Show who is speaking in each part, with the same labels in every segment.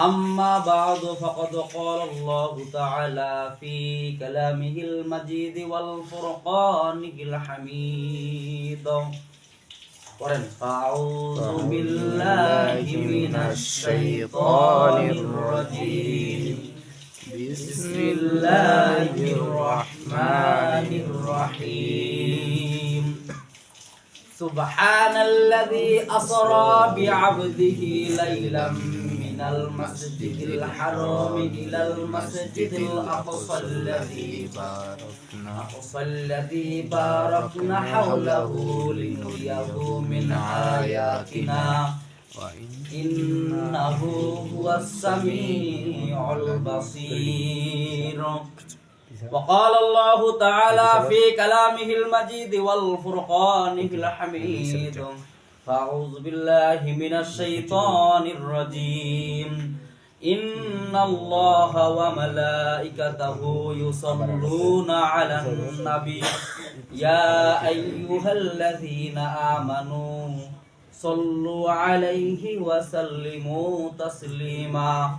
Speaker 1: أما بعد فقد قال الله تعالى في كلامه المجيد والفرقان الحميد قرن فأعوذ بالله من الشيطان الرجيم بسم الله الرحمن الرحيم سبحان الذي أسرى بعبده ليلا من المسجد الحرام إلى المسجد الأقصى الذي أقصى الذي باركنا حوله لنريه من آياتنا. إنه هو السميع البصير. وقال الله تعالى في كلامه المجيد والفرقان الحميد. فأعوذ بالله من الشيطان الرجيم إن الله وملائكته يصلون على النبي يا أيها الذين آمنوا صلوا عليه وسلموا تسليما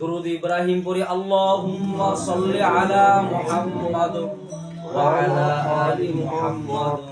Speaker 1: درود إبراهيم بوري اللهم صل على محمد وعلى آل محمد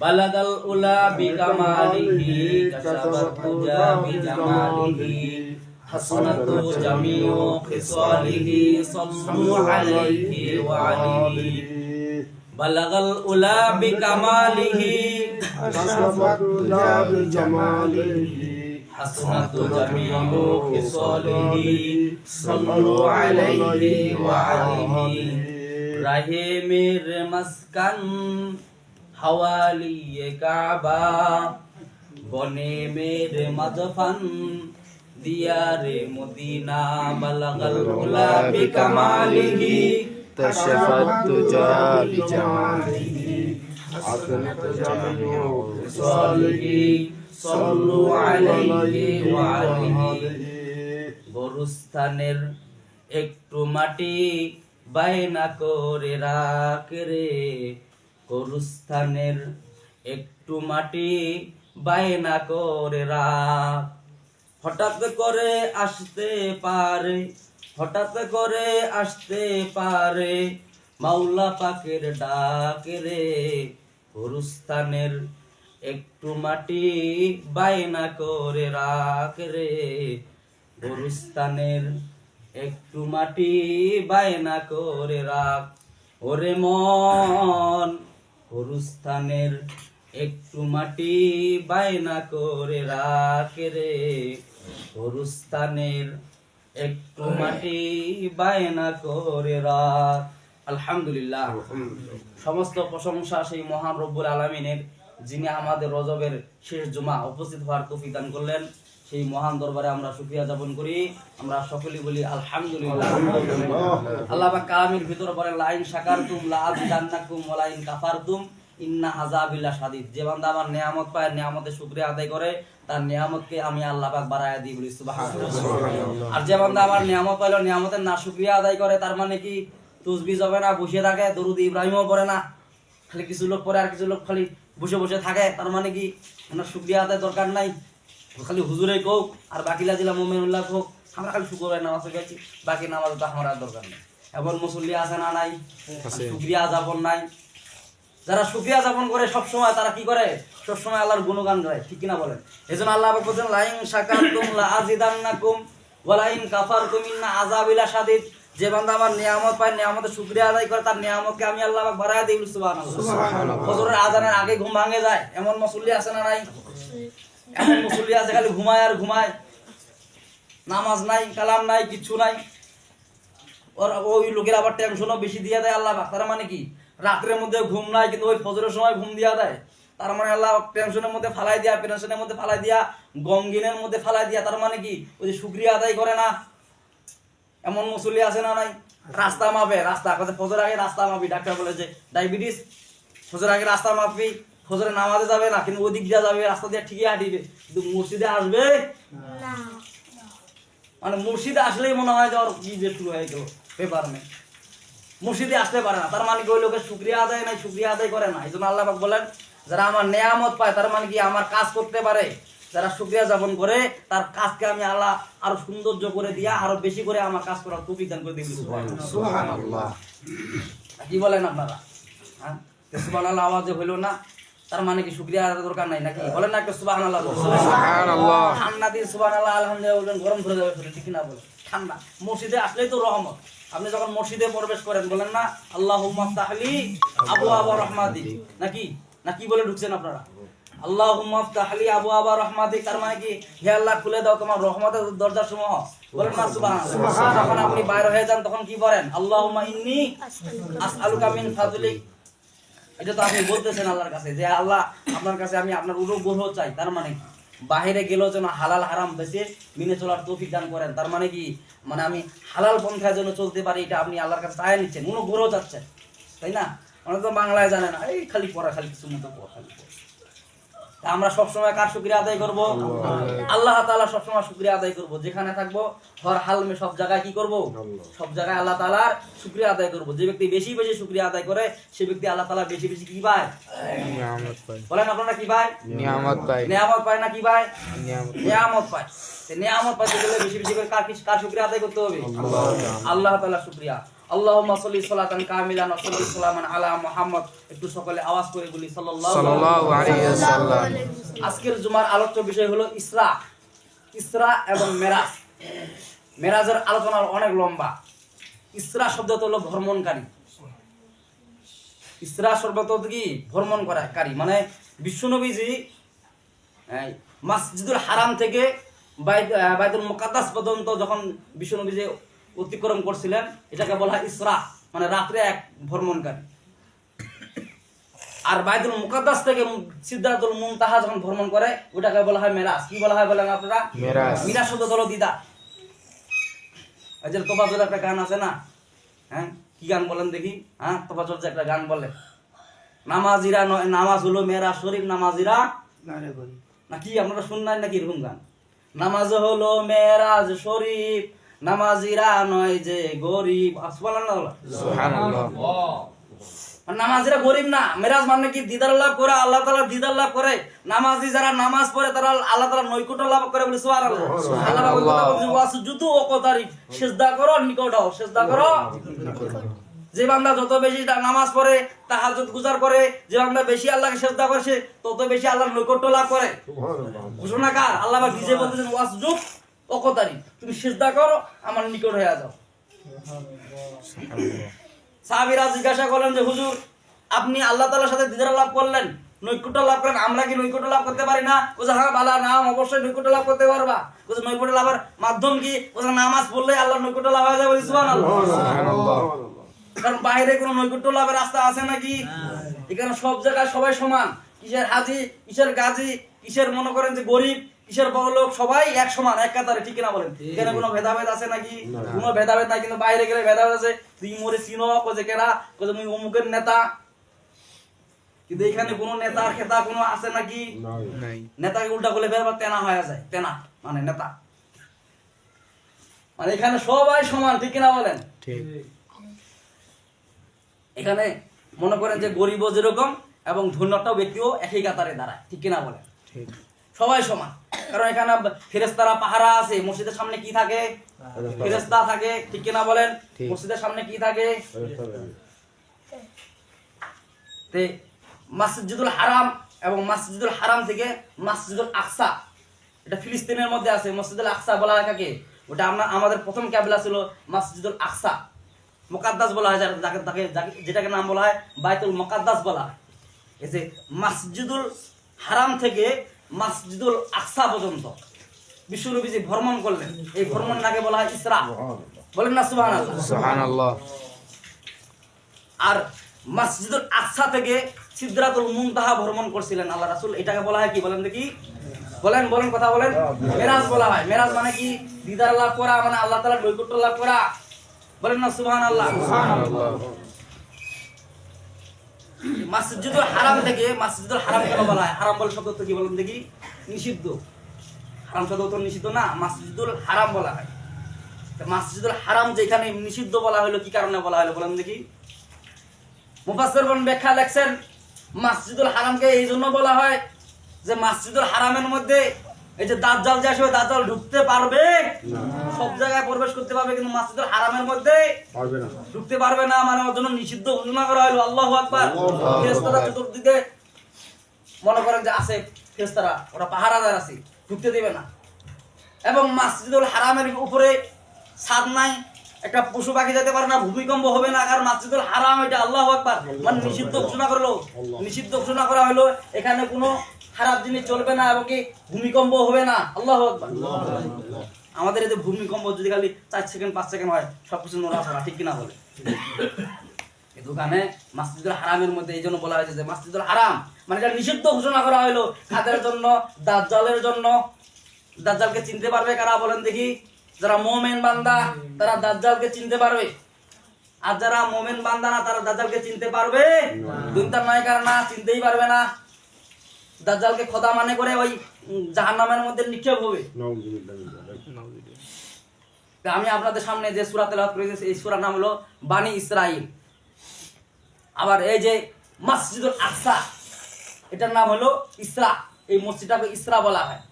Speaker 1: بلد الأولى بكماله كسبت الهدى بجماله حسنة جميع خصاله صلوا عليه وعليه بلغ الأولى بكماله
Speaker 2: كسبت الهدى بجماله
Speaker 1: حسنة جميع خصاله صلوا عليه وعليه رحم مسكن হাওয়ালি কাবা বনে মের মজফান দিয়ারে মদিনা বালাগাল উলা বিকামালিহি
Speaker 2: كشف الدجى بجماله حسنت جميع
Speaker 1: صالحي صلوا عليه وعليه গরুস্থানের একটু মাটি বায়না করে রাখ রে গরুস্থানের একটু মাটি বায়না করে হঠাৎ করে আসতে পারে, হঠাৎ করে আসতে পারে, মাওলা পাকের ডাক রে। গরুস্থানের একটু মাটি বায়না করে রাখ রে। গরুস্থানের একটু মাটি বায়না করে রাখ। ওরে মন গরুস্থানের একটু মাটি বায়না করে রাখ রে। গরুস্থানের একটু মাটি বায়না করে রাখ। আলহামদুলিল্লাহ। সমস্ত প্রশংসা সেই মহান রব্বুল আলমিনের, যিনি আমাদের রজবের শেষ জমা উপস্থিত হওয়ার তৌফিক দান করলেন। সেই মহান দরবারে আমরা শুকরিয়া যাপন করি। আমরা সকলেই বলি আলহামদুলিল্লাহ। আল্লাহ। কালামের ভিতরে পরে লাইন শাকারতুম লা আযিদান্নাকুম ওয়া লাইন কাফারতুম ইন্না আযাবিল্লা শাদীদ। যে বান্দা আমার নিয়ামত পায় নিয়ামতের শুকরিয়া আদায় করে তার নিয়ামতকে আমি আল্লাহ পাক বাড়ায় দিই বলি আর যে বান্দা আমার নিয়ামত পাইলো নিয়ামতের না শুকরিয়া আদায় করে তার মানে কি? তুসবি যাবে না বসে থাকে দরুদ ইব্রাহিমও পড়ে না। খালি কিছু লোক পড়ে আর কিছু লোক খালি বসে বসে থাকে তার মানে কি? ওনার শুকরিয়া আদায় দরকার নাই। খালি হুজুরে কোক আর বাকিলা দিলা মোমেনুল্লাহ কোক আমরা খালি শুক্রবার নামাজ গেছি বাকি নামাজ তো আমার আর দরকার নেই। এমন মুসল্লি আছে না নাই শুক্রিয়া যাপন নাই। যারা শুক্রিয়া যাপন করে সব সময় তারা কি করে? সব সময় আল্লাহর গুণগান গায় ঠিক কিনা বলেন? এজন্য আল্লাহ পাক বলছেন লাইন শাকারতুম লা আযিদান্নাকুম ওয়া লাইন কাফারতুম ইন্না আযাবিলা শাদীদ। যে বান্দা আমার নিয়ামত পায় নিয়ামতের শুকরিয়া আদায় করে তার নিয়ামতকে আমি আল্লাহ পাক বাড়ায় দিই সুবহানাল্লাহ। ফজরের আজানের আগে ঘুম ভাঙে যায় এমন মুসল্লি আছে না নাই? এমন মুসল্লি আছে, খালি ঘুমায় আর ঘুমায়। নামাজ নাই, কালাম নাই, কিচ্ছু নাই। ওর ওই লোকের আবার টেনশনও বেশি দিয়ে দেয় আল্লাহ। তার মানে কি? রাত্রের মধ্যে ঘুম নাই, কিন্তু ওই ফজরের সময় ঘুম দিয়া দেয়। তার মানে আল্লাহ টেনশনের মধ্যে ফালাই দিয়া টেনশনের মধ্যে ফালাই দিয়া, গমগিনের মধ্যে ফালাই দিয়া। তার মানে কি? ওই যে শুক্রিয়া আদায় করে না। এমন মুসল্লি আছে না নাই? রাস্তা মাপে, রাস্তা ফজর আগে রাস্তা মাপি, ডাক্তার বলেছে। ডায়াবেটিস, ফজর আগে রাস্তা মাপবি। ফজরে নামাজে যাবে না কিন্তু ওদিক দিয়ে যাবে রাস্তা দিয়ে ঠিকই হাঁটিবে। কিন্তু মসজিদে আসবে? মানে মসজিদে আসলেই মনে হয় যে ওর কি যে শুরু হয়ে গেল পেপার নেই। মসজিদে আসতে পারে না তার মানে কি ওই লোকের শুক্রিয়া আদায় নাই শুক্রিয়া আদায় করে না। এই জন্য আল্লাহ পাক বলেন যারা আমার নেয়ামত পায় তার মানে কি আমার কাজ করতে পারে? যারা শুক্রিয়া যাপন করে তার কাজকে আমি আল্লাহ আরও সৌন্দর্য করে দিয়া আরও বেশি করে আমার কাজ করার তৌফিক দান করে দিবি কি বলেন আপনারা? হ্যাঁ? সুবহানাল্লাহ আওয়াজে হইল না। তার মানে কি শুক্রিয়া আদায় দরকার নাই নাকি? বলেন না একটা। সুবহানাল্লাহ ঠান্ডা দিন সুবহানাল্লাহ আলহামদুলিল্লাহ বলবেন গরম ধরে যাবে ঠিক না বলে ঠান্ডা। মসজিদে আসলেই তো রহমত। আপনি যখন মসজিদে প্রবেশ করেন বলেন না আল্লাহ তাহলি আবু আবা রহমাদি নাকি না কি বলে ঢুকছেন আপনারা? আল্লাহ তাহলি আবু আবা রহমাদি তার মানে কি? হে আল্লাহ খুলে দাও তোমার রহমতের দরজা সমূহ বলেন না সুবহানাল্লাহ। যখন আপনি বাইরে হয়ে যান তখন কি বলেন আল্লাহুম্মা ইন্নী আসআলুকা মিন ফাদলিক। এটা তো আপনি বলতেছেন আল্লাহর কাছে যে আল্লাহ আপনার কাছে আমি আপনার অনুগ্রহ চাই। তার মানে কি? বাহিরে গেলেও যেন হালাল হারাম বেঁচে মেনে চলার তৌফিক দান করেন। তার মানে কি? মানে আমি হালাল পন্থায় যেন চলতে পারি, এটা আপনি আল্লাহর কাছে চায় নিচ্ছেন। অনুগ্রহ চাচ্ছেন। তাই না? অনেক তো বাংলায় জানে না, এই খালি পড়া, খালি কিছু মতো পড়া, খালি পড়া। আমরা সবসময় কার শুক্রিয়া আদায় করব? আল্লাহ। তাআলা সবসময় শুক্রিয়া আদায় করব। যেখানে থাকব হর হালমে সব জায়গায় কি করব? সব জায়গায় আল্লাহ তাআলার শুক্রিয়া আদায় করব। যে ব্যক্তি বেশি বেশি শুক্রিয়া আদায় করে সে ব্যক্তি আল্লাহ তালা বেশি বেশি কি পায়? বলেন আপনারা কি পায়?
Speaker 2: নিয়ামত পাই
Speaker 1: নিয়ামত পায় না কি পায়?
Speaker 2: নিয়ামত
Speaker 1: নিয়ামত পায়। নিয়ামত পাইতে গেলে বেশি বেশি করে কার কি- কার শুক্রিয়া আদায় করতে হবে? আল্লাহ। তাআলা শুক্রিয়া। আল্লাহুম্মা সাল্লি সালাতান কামিলান ওয়া সাল্লি সালামান আলা মুহাম্মদ। একটু সকলে আওয়াজ করে বলি সাল্লাল্লাহু
Speaker 2: আলাইহি ওয়াসাল্লাম।
Speaker 1: আজকের জুমার আলোচ্য বিষয় হলো ইসরা। ইসরা এবং মেরাজ। মেরাজের আলোচনা অনেক লম্বা। ইসরা শব্দত হলো ভ্রমণকারী। ইসরা শব্দত কি? ভ্রমণ করাকারী মানে বিশ্বনবীজি মসজিদুল হারাম থেকে বাইতুল মুকাদ্দাস পর্যন্ত যখন বিশ্বনবীজি অতিক্রম করছিলেন এটাকে বলা হয় ইসরা মানে রাত্রে এক ভ্রমণকারী। আর বাইতুল মুকাদ্দাস থেকে সিদ্ধাতুল মুনতাহা যখন ভ্রমণ করে ওটাকে বলা হয় মেরাজ। কি বলা হয় বলেন আপনারা?
Speaker 2: মিরাজ।
Speaker 1: শব্দ হলো দিদা। যে তোফাজুল একটা গান আছে না? হ্যাঁ? কি গান বলেন দেখি? হ্যাঁ? তোফাজুল যে একটা গান বলে। নামাজিরা নয় নামাজ হলো মেরা শরীফ নামাজিরা না কি আপনারা শুনলেন নাকি এরকম গান? নামাজ হলো মেরাজ শরীফ নামাজিরা নয় যে গরিব নামাজিরা গরিব না মেরাজ মানে কি? দিদার লাভ করে আল্লাহ তাআলা দিদার লাভ করে। নামাজি যারা নামাজ পড়ে তারা আল্লাহ তাআলা নৈকট্য লাভ করে বলে আল্লাহ বলছেন ওয়াসজুদু ওয়াকতারিব সিজদা করো নিকট হও সিজদা করো। যে বান্দা যত বেশি নামাজ পড়ে তাহাজ্জুদ গুজার করে যে বান্দা বেশি আল্লাহকে সিজদা করে সে তত বেশি আল্লাহর নৈকট্য লাভ করে। ঘোষণা কার? আল্লাহ নিজে বলতেছেন ওয়াকতারিব তুমি সিজদা করো আমার নিকট হয়ে যাও। সাহাবীরা জিজ্ঞাসা করলেন যে হুজুর আপনি আল্লাহ তালার সাথে দিদার লাভ করলেন নৈকুট্য লাভ করেন আমরা কি নৈকুট্য লাভ করতে পারি না? বলছে হ্যাঁ বালা নাম অবশ্যই নৈকুট্য লাভ করতে পারবা। বলছে নৈকুট্য লাভের মাধ্যম কি? বলছে নামাজ পড়লে আল্লাহ নৈকুট্য লাভ হয়ে যাবে সুবহানাল্লাহ।
Speaker 2: সুবহানাল্লাহ।
Speaker 1: কারণ বাইরে কোনো নৈকুট্য লাভের রাস্তা আছে নাকি? এখানে সব জায়গায় সবাই সমান। কিসের হাজি কিসের গাজী কিসের মনে করেন যে গরিব কিসের বড় লোক সবাই এক সমান এক কাতারে ঠিক কিনা বলেন? এখানে কোনো ভেদাভেদ আছে নাকি? কোনো ভেদাভেদ নাই কিন্তু বাইরে গেলে ভেদাভেদ আছে। তুই মোরে চিনো কজে কেনা কজে মুই অমুকের নেতা। কিন্তু এখানে কোনো নেতা খেতা কোনো আছে নাকি? নেতাকে উল্টা করলে বেরবার তেনা হয়ে যায় তেনা মানে নেতা। মানে এখানে সবাই সমান ঠিক কিনা বলেন?
Speaker 2: ঠিক।
Speaker 1: এখানে মনে করেন যে গরিবও যেরকম এবং ধন্যটাও ব্যক্তিও একই কাতারে দাঁড়ায় ঠিক কিনা
Speaker 2: ঠিক।
Speaker 1: সবাই সমান। কারণ এখানে ফেরেস্তারা পাহারা আছে মসজিদের সামনে কি থাকে? ফেরেস্তা থাকে ঠিক কিনা বলেন? মসজিদের সামনে কি থাকে? তে মসজিদুল হারাম এবং মসজিদুল হারাম থেকে মসজিদুল আকসা এটা ফিলিস্তিনের মধ্যে আছে। মসজিদুল আকসা বলা হয় কাকে? ওটা আমরা আমাদের প্রথম ক্যাবলা ছিল মাসজিদুল আকসা। মোকাদ্দাস বলা হয় যাকে তাকে যাকে- যেটাকে নাম বলা হয় বাইতুল মোকাদ্দাস বলা হয়। এই যে মসজিদুল হারাম থেকে মসজিদুল আকসা পর্যন্ত। বিশ্বনবী যে ভ্রমণ করলেন। এই ভ্রমণ নাকে বলা হয় ইসরা। বলেন না সুবহানাল্লাহ। আর মসজিদুল আকসা থেকে সিদ্ধাতুল মুনতাহা ভ্রমণ করছিলেন আল্লাহ রাসূল। এটাকে বলা হয় কি? বলেন দেখি। বলেন বলেন কথা বলেন। মেরাজ বলা হয়। মেরাজ মানে কি? দিদার লাভ করা মানে আল্লাহ তাআলার নৈকট্য লাভ করা। বলেন না সুবহানাল্লাহ।
Speaker 2: সুবহানাল্লাহ।
Speaker 1: মসজিদুল হারাম থেকে, মসজিদুল হারাম কেন বলা হয়? হারাম শব্দ কি দেখি? নিষিদ্ধ। হারাম শব্দ তো নিষিদ্ধ না, মসজিদুল হারাম বলা হয়। মসজিদুল হারাম যেখানে নিষিদ্ধ বলা হলো, কি কারণে বলা হলো বলেন দেখি? মুফাসসির কোন ব্যাখ্যা লেখছেন, মসজিদুল হারামকে এই জন্য বলা হয় যে মসজিদুল হারামের মধ্যে এই যে দাঁত দাজ্জাল যে আসবে দাজ্জাল ঢুকতে পারবে। সব জায়গায় প্রবেশ করতে পারবে কিন্তু মসজিদুল হারামের মধ্যে ঢুকতে পারবে না মানে ওর জন্য নিষিদ্ধ ঘোষণা করা হলো। আল্লাহ আকবার। ফেরেশতারা চতুর্দিকে মনে করেন যে আছে ফেরেশতারা ওরা পাহারাদার আছে ঢুকতে দেবে না। এবং মাসিদুল হারামের উপরে ছাদ নাই একটা পশু পাখি যেতে পারে না ভূমিকম্প হবে না কারণ মসজিদুল হারাম এটা আল্লাহ আকবার। মানে নিষিদ্ধ ঘোষণা করল। নিষিদ্ধ ঘোষণা করা হলো এখানে কোনো খারাপ জিনিস চলবে না এবং কি ভূমিকম্প হবে না। আল্লাহ আকবার। আমাদের এতে ভূমিকম্প যদি খালি চার সেকেন্ড পাঁচ সেকেন্ড হয় সবকিছু নড়াচড়া ঠিক কিনা বলে? এই দোকানে মাসজিদুল হারামের মধ্যে এই জন্য বলা হয়েছে যে মাসজিদুল হারাম মানে এটা নিষিদ্ধ ঘোষণা করা হলো কাদের জন্য? দাজ্জালের জন্য। দাজ্জালকে চিনতে পারবে কারা বলেন দেখি। যারা মোমেন বান্দা, তারা দাজ্জালকে চিনতে পারবে। আর যারা মোমেন বান্দা না, তারা দাজ্জালকে চিনতে পারবে। দুইটার নয় কারণ না, চিনতেই পারবে না। দাজ্জালকে খোদা মানে করে ওই জাহান্নামের মধ্যে নিক্ষেপ হবে। আমি আপনাদের সামনে যে সূরা তেলাওয়াত করেছি এই সূরার নাম হলো বানি ইসরাইল আবার এই যে মসজিদুল আকসা, এটার নাম হলো ইসরা। এই মসজিদটাকে ইসরা বলা হয়।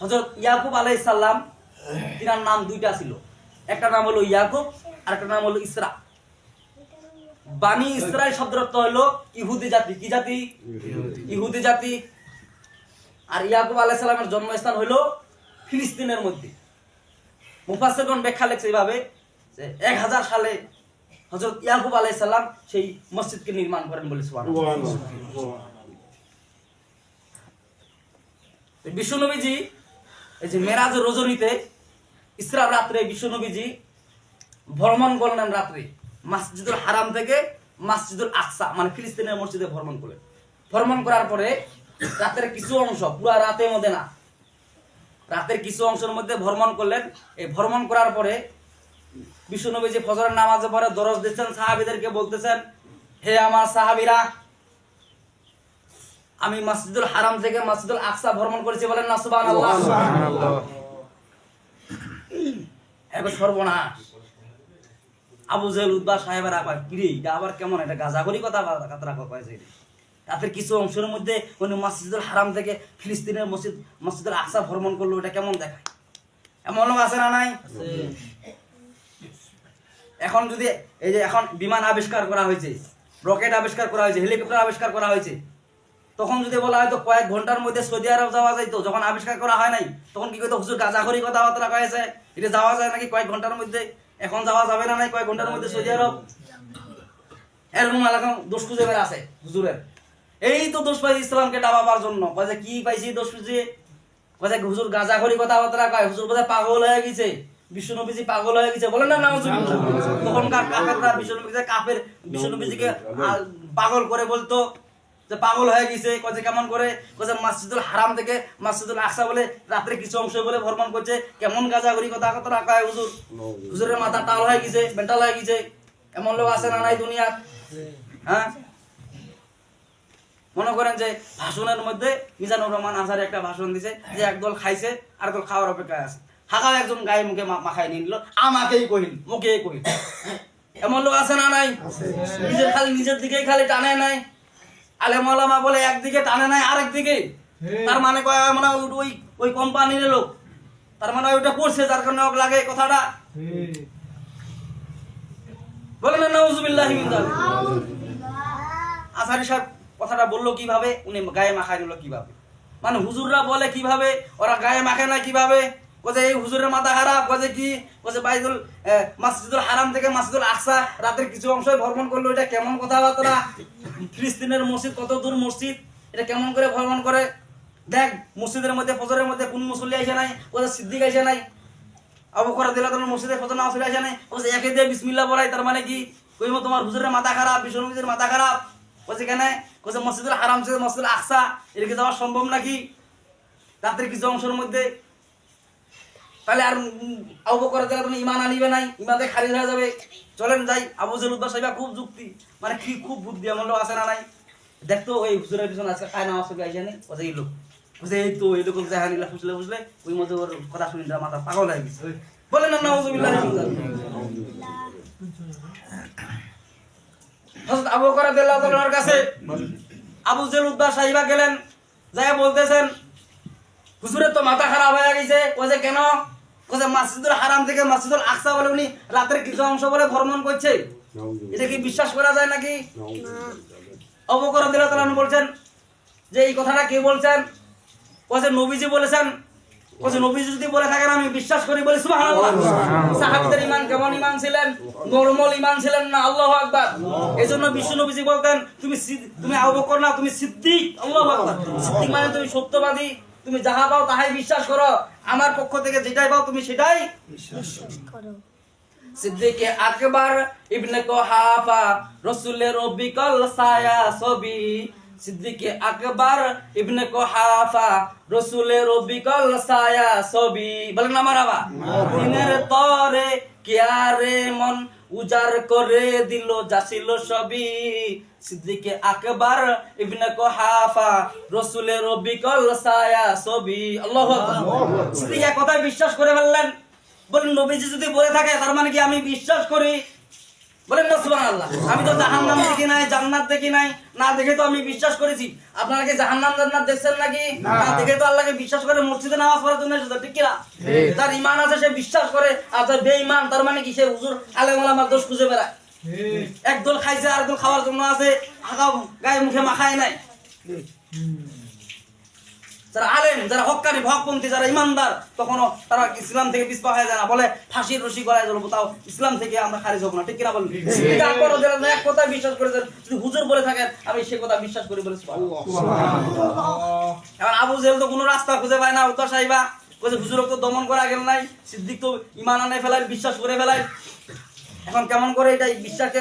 Speaker 1: হযরত ইয়াকুব আলাইহিস সালাম তিনার নাম দুইটা ছিল। একটা নাম হলো ইয়াকুব আর একটা নাম হলো ইসরা। বানি ইসরাইল শব্দের অর্থ হলো ইহুদি জাতি। কি জাতি? ইহুদি জাতি। আর ইয়াকুব আলাইহিস সালামের জন্মস্থান হলো ফিলিস্তিনের মধ্যে। মুফাসসিরগণ ব্যাখ্যা লেখছে এইভাবে যে এক হাজার সালে হযরত ইয়াকুব আলাইহিস সালাম সেই মসজিদকে নির্মাণ করেন বলে সুবহানাল্লাহ। বিশ্বনবীজি এই যে মেরাজ রজনীতে ইসরা রাত্রে বিশ্বনবীজি ভ্রমণ করলেন রাত্রে মাসজিদুল হারাম থেকে মাসজিদুল আকসা মানে ফিলিস্তিনের মসজিদে ভ্রমণ করলেন। ভ্রমণ করার পরে রাতের কিছু অংশ, পুরা রাতের মধ্যে না রাতের কিছু অংশের মধ্যে ভ্রমণ করলেন। এই ভ্রমণ করার পরে বিশ্বনবী যে ফজরের নামাজে পরে দরজ দিচ্ছেন, সাহাবিদেরকে বলতেছেন, হে আমার সাহাবিরা আমি মসজিদুল হারাম থেকে মসজিদুল আকসা ভ্রমণ করেছি বলেন না এবার সর্বনাশ। আবু জেল উদ্বা সাহেবের আবার কিরে এটা আবার কেমন? এটা গাজাগরি কথা কাতরা কয়েছে রাতের কিছু অংশের মধ্যে উনি মসজিদুল হারাম থেকে ফিলিস্তিনের মসজিদ মসজিদুল আকসা ভ্রমণ করল এটা কেমন দেখায়? এমন লোক আছে না নাই? এখন যদি এই যে এখন বিমান আবিষ্কার করা হয়েছে রকেট আবিষ্কার করা হয়েছে হেলিকপ্টার আবিষ্কার করা হয়েছে তখন যদি বলা হয়তো কয়েক ঘণ্টার মধ্যে সৌদি আরব যাওয়া যাইতো যখন আবিষ্কার করা হয় নাই তখন কি করতো হুজুর গাজাখড়ি কথাবার্তা কয়েছে এটা যাওয়া যায় নাকি কয়েক ঘণ্টার মধ্যে? এখন যাওয়া যাবে না নাই কয়েক ঘণ্টার মধ্যে সৌদি আরব? এরকম এলাকা দোষ খুঁজে বের আছে হুজুরের। এই তো দোষ পাইছে ইসলামকে ডাবাবার জন্য। কয় যে কি পাইছি দোষ খুঁজে? কয় যে হুজুর গাজাখড়ি কথাবার্তা কয় হুজুর বোধহয় পাগল হয়ে গেছে। বিশ্বনবীজি পাগল হয়ে গেছে। বলেন না তখনকার কাফেররা বিশ্বনবীকে কাফের বিশ্বনবীজিকে আহ, পাগল করে বলতো। যে পাগল হয়ে গেছে কছে কেমন করে কছে মসজিদুল হারাম থেকে মসজিদুল আকসা বলে রাত্রে কিছু অংশ বলে ভ্রমণ করছে কেমন গাজা করি কথা কথা রাখা হয় হুজুর? হুজুরের মাথা টাল হয়ে গেছে মেন্টাল হয়ে গেছে এমন লোক আছে না নাই দুনিয়া হ্যাঁ? মনে করেন যে ভাষণের মধ্যে মিজানুর রহমান আজহার একটা ভাষণ দিছে যে একদল খাইছে আর দল খাওয়ার অপেক্ষায় আছে। হাকাও একজন গায়ে মুখে মাখায় নিয়ে নিল আমাকেই কহিল মুখেই কহিল। এমন লোক আছে না নাই? নিজের খালি নিজের দিকেই খালি টানে নাই। আলেম ওলামা বলে একদিকে টানে নাই আরেক দিকে তার মানে কয় মানে ওই- ওই কোম্পানির লোক। তার মানে ওইটা করছে যার কারণে ওকে লাগে কথাটা। বলেন না নাউজুবিল্লাহি মিন আসারি সাহেব কথাটা বলল কীভাবে? উনি গায়ে মাখায় নিল কীভাবে? মানে হুজুররা বলে কীভাবে? ওরা গায়ে মাখে না কীভাবে? কোথায় এই হুজুরের মাথা খারাপ। কোথায় কি? কোথায় বাইদুল মসজিদুল হারাম থেকে মসজিদুল আকসা রাতের কিছু অংশ ভ্রমণ করল। এটা কেমন কথাবার্তা? ফিলিস্তিনের মসজিদ, কত দূর মসজিদ? এটা কেমন করে ভ্রমণ করে? দেখ, মসজিদের মধ্যে, ফজরের মধ্যে কোন মুসল্লি আসে নাই? কোথায় সিদ্দিক আসে নাই। আবু করা দিলা তোমার মসজিদে ফজর নামাজ পড়ে আসে নাই। বলছে একে দিয়ে বিসমিল্লাহ বলাই তার মানে কি? কইমো তোমার হুজুরের মাথা খারাপ বিষ্ণু নবীর মাথা খারাপ। বলছে কেন? বলছে মসজিদুল হারাম ছিল মসজিদুল আকসা এদিকে যাওয়া সম্ভব নাকি? রাতের কিছু অংশের মধ্যে তাহলে আর আবু করে দিলা তুমি ইমান আনিবে নাই? ইমানতে খারিজ হয়ে যাবে। চলেন যাই। আবু জেল উদ্দার সাহেবা খুব যুক্তি। মানে কি খুব বুদ্ধি, আমার লোক আছে না নাই? দেখতো ওই হুজুরের পিছনে আজকে খায় নামাজ পড়ে আইসে নি। বলছে এই লোক। বলছে এই তো, এই লোক দেখা নিলা ফুসলে ফুসলে, ওই মধ্যে ওর কথা শুনি না, মাথা পাগল হয়ে গেছে। বলেন না, নাউজুবিল্লাহ হযরত আবু করে তাআলার কাছে আবু জেল উদ্দা সাহিবা গেলেন যাই বলতেছেন, হুজুরের তো মাথা খারাপ হয়ে গেছে কইছে কেন মসজিদুল হারাম থেকে মসজিদুল আকসা বলে উনি রাতের কিছু অংশ বলে ভ্রমণ করছে। এটা কি বিশ্বাস করা যায় নাকি? অবকর বলছেন যে এই কথাটা কে বলছেন? নবীজি বলেছেন। নবীজি যদি বলে থাকেন আমি বিশ্বাস করি বলি সুবহানাল্লাহ। সাহাবীদের ঈমান কেমন ঈমান ছিলেন? নরমাল ঈমান ছিলেন না? আল্লাহু আকবার। এজন্য বিশ্ব নবীজি বলতেন তুমি তুমি আবু বকর না তুমি সিদ্দিক। আল্লাহু আকবার। সিদ্দিক মানে তুমি সত্যবাদী। তুমি যাহা পাও তাহাই বিশ্বাস করো। আমার পক্ষ থেকে যেটাই পাও তুমি সেটাই সিদ্দিকে আকবর ইবনে কোহাফা রসুলের অবিকল সায়া ছবি সিদ্দিকে আকবর ইবনে কোহাফা রসুলের অবিকল সায়া ছবি বলেন আমার আবা দিনের তরে কিয়ারে মন উজার করে দিল যাছিল সবই সিদ্দিকে আকবর ইবনে কোহাফা রসুলের বিকল ছায়া ছবি। আল্লাহু আকবার। সিদ্দিকে কথা কথায় বিশ্বাস করে ফেললেন বলেন নবীজি যদি বলে থাকে তার মানে কি আমি বিশ্বাস করি? বলেন না সুবহানাল্লাহ। আমি তো জাহান্নাম দেখি নাই জান্নাত দেখি নাই। না দেখে তো আমি বিশ্বাস করেছি। আপনারা কি জাহান্নাম জান্নাত দেখছেন নাকি? না। দেখে তো আল্লাহকে বিশ্বাস করে মসজিদে নামাজ পড়ার জন্য এসেছে ঠিক কিনা। তার ইমান আছে সে বিশ্বাস করে আর যার বেঈমান তার মানে কি? সে হুজুর আলেমালামার দোষ খুঁজে বেড়ায়। একদল খাইছে আর একদল খাওয়ার জন্য আছে আগা গায়ে মুখে মাখায় নাই। যারা আলেম যারা হকানি হকপন্থী যারা ইমানদার তখনও তারা ইসলাম থেকে পিছপা হয়ে যায় না। বলে ফাঁসির রশি গলায় জ্বলবো তাও ইসলাম থেকে আমরা খারিজ হব না। ঠিক কিনা বলুন? তারপরও যারা এক কথা বিশ্বাস করেছেন যদি হুজুর বলে থাকেন আমি সে কথা বিশ্বাস করি বলে এখন আবু জেল তো কোনো রাস্তা খুঁজে পায় না উত্তর সাহিবা। বলছে হুজুরক তো দমন করা গেল নাই সিদ্দিক তো ইমান আনে ফেলায় বিশ্বাস করে ফেলায়। এখন কেমন করে এটা বিশ্বাসকে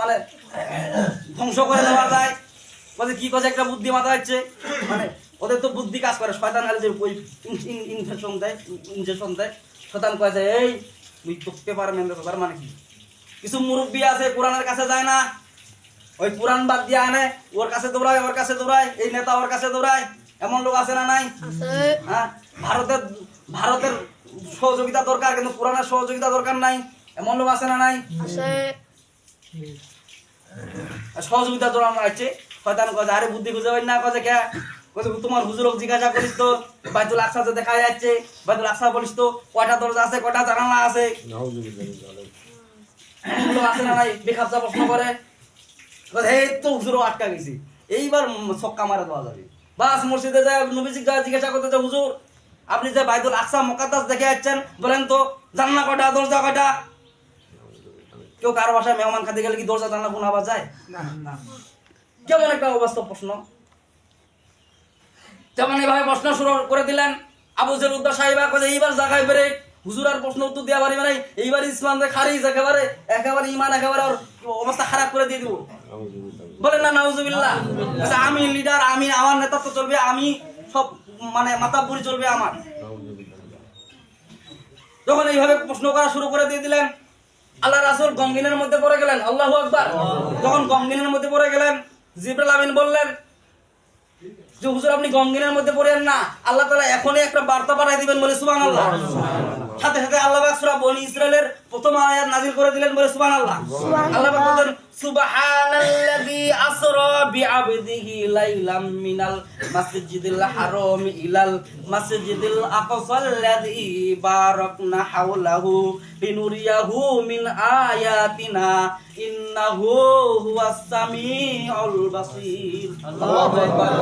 Speaker 1: মানে ধ্বংস করে দেওয়া যায়? বলছে কি কথা একটা বুদ্ধি মাথা হচ্ছে মানে ওদের তো বুদ্ধি কাজ করে শয়তান আর যে ওই ইনফেকশন দেয় ইনজেকশন দেয় শয়তান কয় যে এই তুই তো পেপার মেন তার মানে কি? কিছু মুরব্বী আছে কোরআনের কাছে যায় না ওই কোরআন বাদ দিয়ে আনে ওর কাছে দৌড়ায় ওর কাছে দৌড়ায় এই নেতা ওর কাছে দৌড়ায় এমন লোক আছে না নাই? হ্যাঁ ভারতের ভারতের সহযোগিতা দরকার কিন্তু কোরআনের সহযোগিতা দরকার নাই এমন লোক আছে না নাই? সহযোগিতা দৌড়ানো আছে শয়তান কয় যে, আরে বুদ্ধি খুঁজে পাই না কয় কে? তোমার হুজুরক জিজ্ঞাসা করিস তো বাইতুল আকসা যে দেখা যাচ্ছে বাইতুল আকসা বলিস তো কয়টা দরজা আছে কয়টা জানালা আছে? আছে না নাই বেখাপসা প্রশ্ন করে। কয়, তো হুজুরও আটকা গেছি। এইবার ছক্কা মারা দেওয়া যাবে। বাস মসজিদে যায় নবীজি জিজ্ঞাসা করতে যে হুজুর আপনি যে বাইতুল আকসা মোকাদ্দাস দেখে যাচ্ছেন বলেন তো জান্না কয়টা দরজা কয়টা? কেউ কারও বাসায় মেহমান খাতে গেলে কি দরজা জানলা কোন আওয়াজ যায়? কেমন একটা অবাস্তব প্রশ্ন। তেমন এইভাবে প্রশ্ন শুরু করে দিলেন আবু জেল উদ্দা সাহেবা এইবার জায়গায় বেড়ে হুজুর আর প্রশ্ন উত্তর দেওয়া পারি মানে এইবার ইসলাম খারিজ একেবারে একেবারে ইমান একেবারে অবস্থা খারাপ করে দিয়ে দিব। বলেন না নাউজুবিল্লাহ। আচ্ছা, আমি লিডার আমি আমার নেতৃত্ব চলবে আমি সব মানে মাতাব্বুরি চলবে আমার। যখন এইভাবে প্রশ্ন করা শুরু করে দিয়ে দিলেন আল্লাহ রাসুল গঙ্গিনের মধ্যে পড়ে গেলেন আল্লাহু আকবার। যখন গঙ্গিনের মধ্যে পড়ে গেলেন জিবরাইল আমিন বললেন যে হুজুর আপনি গঙ্গিনের মধ্যে পড়েন না, আল্লাহ তালা এখনই একটা বার্তা পাঠাই দিবেন বলে সুবহানাল্লাহ। সাথে সাথে আল্লাহ পাক সূরা বনি ইসরাইলের প্রথম আয়াত নাজিল করে দিলেন বলে সুবহানাল্লাহ। আল্লাহ পাক বলেন সুবহানাল্লাযী আসরা বিআবদিহি লাইলাম মিনাল মাসজিদিল হারাম ইলাল মাসজিদিল আকসাল্লাযী বারাকনা হাওলাহু লিনুরিয়াহু মিন আয়াতিনা ইন্নাহু হুয়াস সামিউল বাসীর। আল্লাহু আকবার।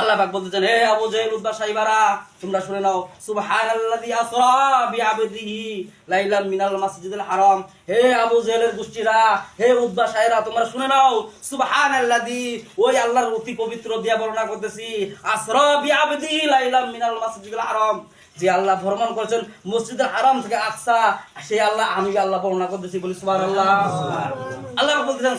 Speaker 1: আল্লাহ পাক বলতেছেন, হে আবু জাহেল উদ্বা সাইবারা, তোমরা শুনে নাও, সুবহানাল্লাযী আসরা বিআবদিহি লাইলান মিনাল মাসজিদুল হারাম। হে আবু জাহেলের গোষ্ঠীরা, হে উদ্বা সাইরা তোমরা শুনে নাও, সুবহানাল্লাযী ওই আল্লাহর অতি পবিত্র দিয়া বর্ণনা করতেছি, আসরা বিআবদিহি লাইলান মিনাল মাসজিদুল হারাম। যে আল্লাহ ভ্রমণ করেছেন মসজিদের হারাম থেকে আকসা সেই আল্লাহ আমি আল্লাহ বর্ণনা করতেছি বলি সুবহানাল্লাহ। আল্লাহ বলতেছেন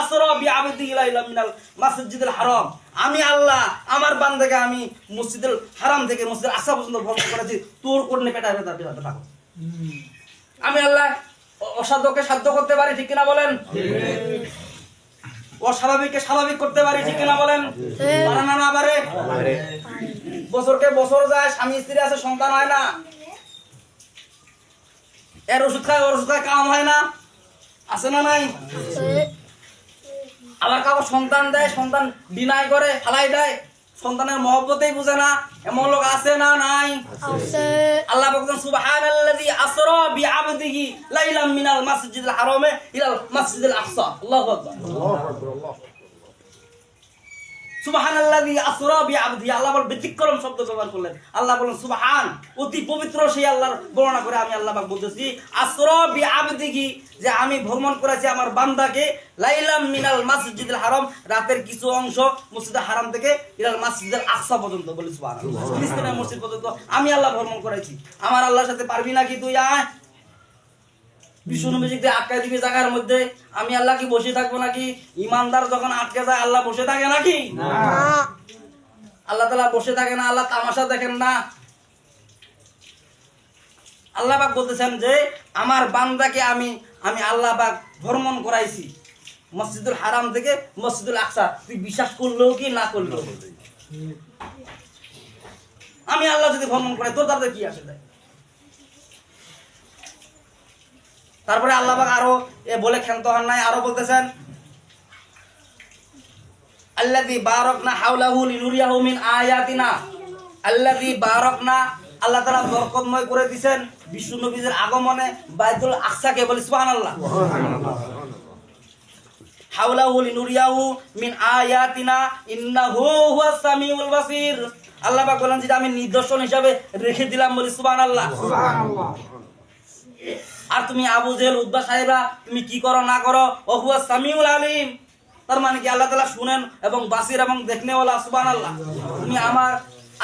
Speaker 1: আসরা বিআবদিহি লাইলাম মিনাল মাসজিদিল হারাম। আমি আল্লাহ আমার বান্দাকে আমি মসজিদুল হারাম থেকে আসা পর্যন্ত ভ্রমণ করেছি তোর করলে পেটা পেটা পেটা পেটা আমি আল্লাহ অসাধ্যকে সাধ্য করতে পারি ঠিক কিনা বলেন? অস্বাভাবিককে স্বাভাবিক করতে পারি ঠিক কিনা বলেন? পারে না না পারে। বছরকে বছর যায় স্বামী স্ত্রী আছে সন্তান হয় না। এর ওষুধ খায় ওর ওষুধ খায় কাম হয় না। আছে না নাই? আবার কাউকে সন্তান দেয় সন্তান ডিনাই করে ফালাই দেয়। সন্তানের মহব্বতেই বুঝে না এমন লোক আছে না নাই? আল্লাহ বলছেন সুবহানাল্লাযী আসরা বিআবদিহি লাইলাম মিনাল মাসজিদিল হারামে ইলাল মাসজিদিল আকসা। আল্লাহু আকবার। আসরা আল্লাহ বল ব্যতিক্রম শব্দ ব্যবহার করলেন। আল্লাহ বলেন সুবহান অতি পবিত্র সেই আল্লাহর বর্ণনা করে আমি আল্লাহ পাক বলতেছি। আসরা বিআবদিহি যে আমি ভ্রমণ করেছি আমার বান্দাকে লাইলাম মিনাল মাসজিদিল হারাম রাতের কিছু অংশ মসজিদুল হারাম থেকে ইলাল মাসজিদুল আকসা পর্যন্ত বলি সুবহানাল্লাহ। মসজিদ পর্যন্ত আমি আল্লাহ ভ্রমণ করেছি। আমার আল্লাহর সাথে পারবি নাকি তুই আয়? বিশ্ব নবীজিকে আটকে দিবি জায়গার মধ্যে। আমি আল্লাহ কি বসে থাকব নাকি? ইমানদার যখন আটকে যায় আল্লাহ বসে থাকে নাকি? আল্লাহ তালা বসে থাকে না আল্লাহ তামাশা দেখেন না। আল্লাহ পাক বলতেছেন যে আমার বান্দাকে আমি আমি আল্লাহ পাক ভ্রমণ করাইছি। মসজিদুল হারাম থেকে মসজিদুল আকসা। তুই বিশ্বাস করলেও কি না করলেও? আমি আল্লাহ যদি ভ্রমণ করাই তোর তাতে কি আসে যায়? তারপরে আল্লাহ পাক আরও এ বলে ক্ষান্ত হন নাই, আরও বলতেছেন, আল্লাযী বারাকনা হাওলাহু লিনুরিয়াহু মিন আয়াতিনা। আল্লাযী বারাকনা, আল্লাহ তাআলা বরকতময় করে দিবেন বিশ্ব নবীর আগমনে মিন আয়াতিনা, ইন্নাহু হুয়াস সামিউল বাসির। আল্লাহ বলেন যে আমি নিদর্শন হিসাবে রেখে দিলাম বলি সুবহানাল্লাহ। আর তুমি আবু জেল উদ্বা সাহেবরা তুমি কি করো, না করো? অহুয়া সামিউল আলিম। তার মানে কি আল্লাহ তালা শুনেন এবং বাসির এবং দেখনেওয়ালা সুবান আল্লাহ তুমি আমার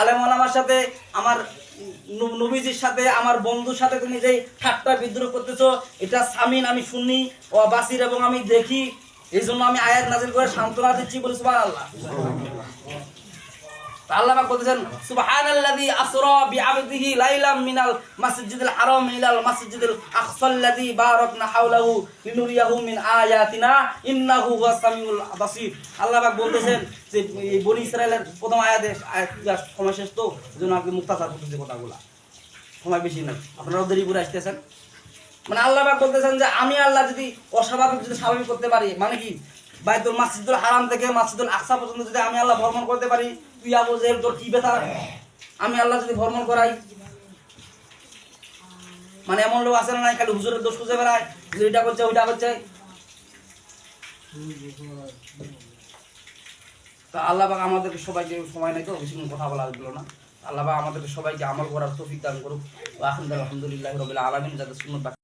Speaker 1: আলেম আলামার সাথে, আমার নবীজির সাথে, আমার বন্ধুর সাথে তুমি যে ঠাট্টা বিদ্রোহ করতেছো, এটা সামিন, আমি শুনি ও বাসির এবং আমি দেখি। এই জন্য আমি আয়াত নাজিল করে সান্ত্বনা দিচ্ছি বলে সুবান আল্লাহ আল্লাহ বলতেছেন, সুবহানাল্লাযী আসরা বিআবদিহি লাইলাম মিনাল মাসজিদিল হারাম ইলাল মাসজিদিল আকসাল্লাযী বারাকনা হাওলাহু লিনুরিয়াহু মিন আয়াতিনা, ইন্নাহু হুয়াস সামিউল বাসীর। আল্লাহ পাক বলতেছেন যে, এই বনি ইসরায়েলের প্রথম আয়াতে সময় শেষ তো এজন্য আপনি মুক্তাসার করতেছে কথাগুলা। সময় বেশি নাই। আপনারা দেরিপুরে আসতেছেন। মানে আল্লাহ পাক বলতেছেন যে, আমি আল্লাহ যদি অস্বাভাবিক, যদি স্বাভাবিক করতে পারি মানে কি? বাইতুল মাসজিদুল হারাম থেকে মাসজিদুল আকসা পর্যন্ত যদি আমি আল্লাহ ভ্রমণ করতে পারি তুই আবু জেহেল, তোর কি বেতা আমি আল্লাহ যদি ভ্রমণ করাই। মানে এমন লোক আছে না নাই, খালি হুজুরের দোষ খুঁজে বেড়ায়, যে এটা করছে, ওইটা করছে। তা আল্লাহ পাক আমাদেরকে সবাইকে সময় নাই তো বেশি কোনো কথা বলা গেল না। আল্লাহ পাক আমাদেরকে সবাইকে আমল করার তৌফিক দান করুক। আলহামদুলিল্লাহ রবিল আলমিন যাদের সুন্নত